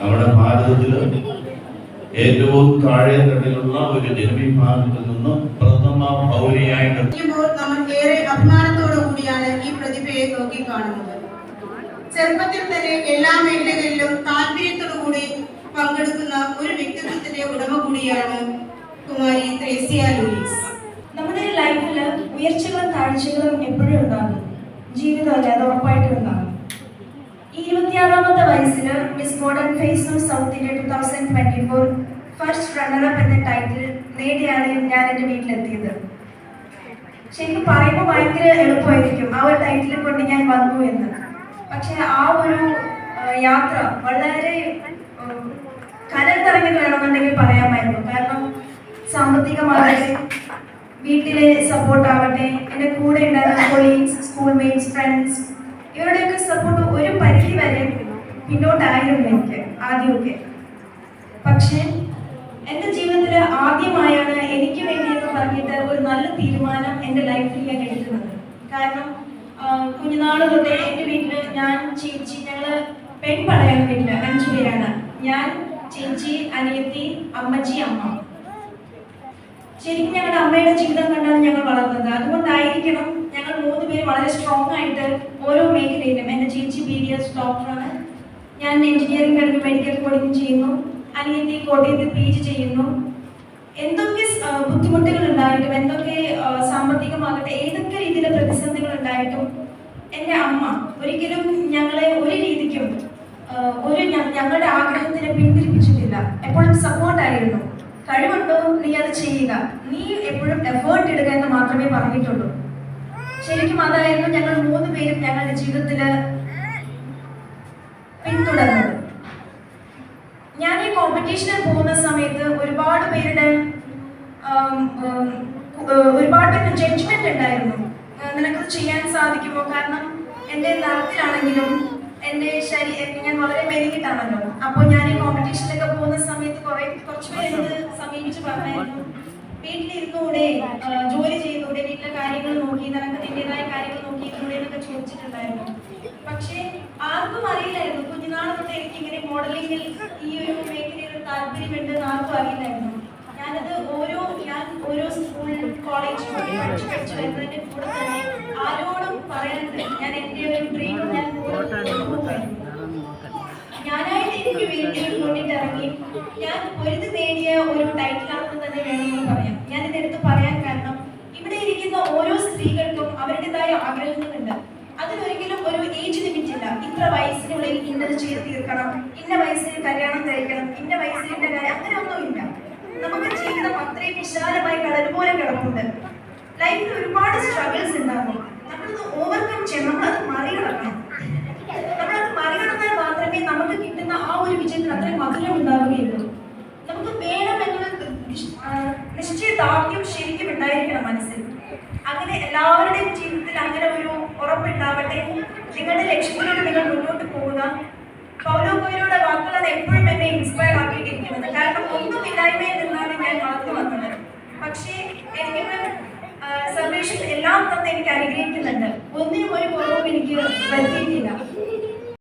നമ്മുടെ ഭാരതത്തിൽ ഏറ്റവും താഴെ തട്ടിലുള്ള ഒരു ജനവിഭാഗത്തിൽ നിന്ന് പ്രഥമ പൗരിയായിട്ട് കൂടിയാണ് ഈ പ്രതിഭയെ നോക്കി കാണുന്നത് ചെറുപ്പത്തിൽ തന്നെ എല്ലാ മേഖലകളിലും താല്പര്യത്തോടു കൂടി പങ്കെടുക്കുന്ന ഒരു വ്യക്തിത്വത്തിന്റെ ഉടമ കൂടിയാണ് കുമാരി ത്രേസ്യ ലൂയിസ്. നമ്മുടെ ലൈഫിൽ ഉയർച്ചകളും താഴ്ചകളും എപ്പോഴും ഉണ്ടാകും. ജീവിതമല്ല? അത് ഉറപ്പായിട്ടും ഉണ്ടാകും. ഇരുപത്തിയാറാമത്തെ വയസ്സിൽ miss modern face of south India two thousand twenty four first runner up എന്ന ടൈറ്റിൽ നേടിയാണ് ഞാൻ എന്റെ വീട്ടിലെത്തിയത്. ശരിക്കും പറയുമ്പോൾ ഭയങ്കര എളുപ്പമായിരിക്കും ആ ഒരു ടൈറ്റിൽ കൊണ്ട് ഞാൻ വന്നു എന്ന്. പക്ഷെ ആ ഒരു യാത്ര വളരെ കനൽ വേണമെന്നുണ്ടെങ്കിൽ പറയാമായിരുന്നു. കാരണം സാമ്പത്തികമാകട്ടെ വീട്ടിലെ സപ്പോർട്ട് ആവട്ടെ എന്റെ കൂടെ ഉണ്ടായിരുന്ന കൊളീഗ്സ് സ്കൂൾ മേറ്റ്സ് ഫ്രണ്ട്സ് ഇവരുടെയൊക്കെ സപ്പോർട്ട് ഒരു പരിധി വരെ പിന്നോട്ടായിരുന്നു എനിക്ക് ആദ്യമൊക്കെ. പക്ഷേ എന്റെ ജീവിതത്തിൽ ആദ്യമായാണ് എനിക്ക് വേണ്ടി എന്ന് പറഞ്ഞിട്ട് ഒരു നല്ല തീരുമാനം എന്റെ ലൈഫിൽ ഞാൻ എടുക്കുന്നത്. കാരണം കുഞ്ഞുനാൾ തൊട്ടേ എന്റെ വീട്ടിൽ ഞാൻ ചേച്ചി ഞങ്ങൾ പെൺപടയാണ് വീട്ടിൽ അഞ്ചു പേരാണ്. ഞാൻ ചേച്ചി അനിയത്തി അമ്മച്ചി അമ്മ. ശരിക്കും ഞങ്ങളുടെ അമ്മയുടെ ജീവിതം കണ്ടാണ് ഞങ്ങൾ വളർന്നത്. അതുകൊണ്ടായിരിക്കണം ഞങ്ങൾ വളരെ സ്ട്രോങ് ആയിട്ട് ഓരോ മേഖലയിലും എന്റെ ചേച്ചി ബി ഡി എസ് ഡോക്ടറാണ് ഞാൻ എഞ്ചിനീയറിംഗ് കഴിഞ്ഞ് മെഡിക്കൽ കോഡിങ് ചെയ്യുന്നു. അനിയത്തി കോട്ടയത്ത് പി ജി ചെയ്യുന്നു. എന്തൊക്കെ ബുദ്ധിമുട്ടുകൾ ഉണ്ടായിട്ടും എന്തൊക്കെ സാമ്പത്തികമാകട്ടെ ഏതൊക്കെ രീതിയിലെ പ്രതിസന്ധികൾ ഉണ്ടായിട്ടും എന്റെ അമ്മ ഒരിക്കലും ഞങ്ങളെ ഒരു രീതിക്കും ഒരു ഞങ്ങളുടെ ആഗ്രഹത്തിനെ പിന്തിരിപ്പിച്ചിട്ടില്ല. എപ്പോഴും സപ്പോർട്ടായിരുന്നു കഴിവുണ്ടോ? നീ അത് ചെയ്യുക. നീ എപ്പോഴും എഫേർട്ട് ഇടുക എന്ന് മാത്രമേ പറഞ്ഞിട്ടുള്ളൂ. ശരിക്കും അതായിരുന്നു ഞങ്ങൾ മൂന്ന് പേരും ഞങ്ങളുടെ ജീവിതത്തിൽ പിന്തുടർന്നത്. ഞാൻ ഈ കോമ്പറ്റീഷനിൽ പോകുന്ന സമയത്ത് ഒരുപാട് പേരുടെ ഒരുപാട് പേരുടെ ജഡ്ജ്മെന്റ് ഉണ്ടായിരുന്നു. നിനക്കത് ചെയ്യാൻ സാധിക്കുമോ? കാരണം എന്റെ നിറത്തിലാണെങ്കിലും എന്റെ ശരീരം ഞാൻ വളരെ മെലിഞ്ഞിട്ടാണല്ലോ. അപ്പോൾ ഞാൻ ഈ കോമ്പറ്റീഷനിലൊക്കെ പോകുന്ന സമയത്ത് കുറെ കുറച്ച് പേര് സമീപിച്ച് പറഞ്ഞായിരുന്നു. വീട്ടിലിരുന്നൂടെ ജോലി ചെയ്തൂടെ വീട്ടിലെ കാര്യങ്ങൾ നോക്കി നിനക്ക് നിന്റേതായ കാര്യങ്ങൾ നോക്കി ഇരുന്നൂടെ എന്നൊക്കെ ചോദിച്ചിട്ടുണ്ടായിരുന്നു. പക്ഷേ ആർക്കും അറിയില്ലായിരുന്നു. കുഞ്ഞുനാൾ തൊട്ട് എനിക്ക് ഇങ്ങനെ മോഡലിംഗിൽ ഈ ഒരു മേഖലയിൽ ഒരു താല്പര്യമുണ്ട് എന്ന് ആർക്കും അറിയില്ലായിരുന്നു. ഞാനത് ഓരോ ഞാൻ ഓരോ സ്കൂൾ കോളേജ് പഠിച്ചു പഠിച്ചു വരുന്നതിന്റെ കൂടെ തന്നെ ആരോടും പറയാനുണ്ട് ഞാൻ എന്റെ ഒരു ഡ്രീം ഞാൻ. ഞാനായിട്ട് എനിക്ക് വേണ്ടി മുന്നിട്ടിറങ്ങി ഞാൻ ഒരു നേടിയ ഒരു ടൈറ്റിലാണെന്ന് തന്നെ വേണമെന്ന് പറയാം. അവരുടേതായ ആഗ്രഹങ്ങളുണ്ട് അതിനൊരിക്കലും ഒരു ഏജ് ലിമിറ്റ് ഇല്ല. ഇത്ര വയസ്സിനുള്ളിൽ ഇന്നത് ചെയ്ത് തീർക്കണം. ഇന്ന വയസ്സിൽ കല്യാണം കഴിക്കണം. ഇന്ന വയസ്സിൽ ഇന്ന കാര്യം അങ്ങനെ ഒന്നുമില്ല നമുക്ക് ജീവിതം അത്രയും വിശാലമായി കടൽ പോലെ കിടപ്പുണ്ട്. ലൈഫിൽ ഒരുപാട് സ്ട്രഗിൾസ് ഉണ്ടാകും. നമ്മളത് ഓവർകം ചെയ്യണം നമ്മളത് മറികടക്കണം. നമ്മളത് മറികടന്നാൽ മാത്രമേ നമുക്ക് കിട്ടുന്ന ആ ഒരു വിജയത്തിന് അത്രയും മധുരം ഉണ്ടാവുകയുള്ളൂ. നമുക്ക് വേണമെന്നുള്ള നിശ്ചയദാർഢ്യം ശരിക്കും ഉണ്ടായിരിക്കണം മനസ്സിൽ. അങ്ങനെ എല്ലാവരുടെയും ജീവിതത്തിൽ അങ്ങനെ ഒരു ഉറപ്പുണ്ടാവട്ടെ? നിങ്ങളുടെ ലക്ഷ്യത്തിലൂടെ നിങ്ങൾ മുന്നോട്ട് പോകുന്ന പൗലോ കോയിലോടെ വാക്കുകളാണ് എപ്പോഴും എന്നെ ഇൻസ്പയർ ആക്കിയിട്ടിരിക്കുന്നത്. കാരണം ഒന്നും ഇല്ലായ്മയിൽ നിന്നാണ് ഞാൻ വളർന്നു വന്നത്. പക്ഷേ എനിക്ക് സർവേഷൻ എല്ലാം തന്നെ എനിക്ക് അനുഗ്രഹിക്കുന്നുണ്ട്. ഒന്നിനും ഒരു കുറവും എനിക്ക് വരുത്തിയിട്ടില്ല.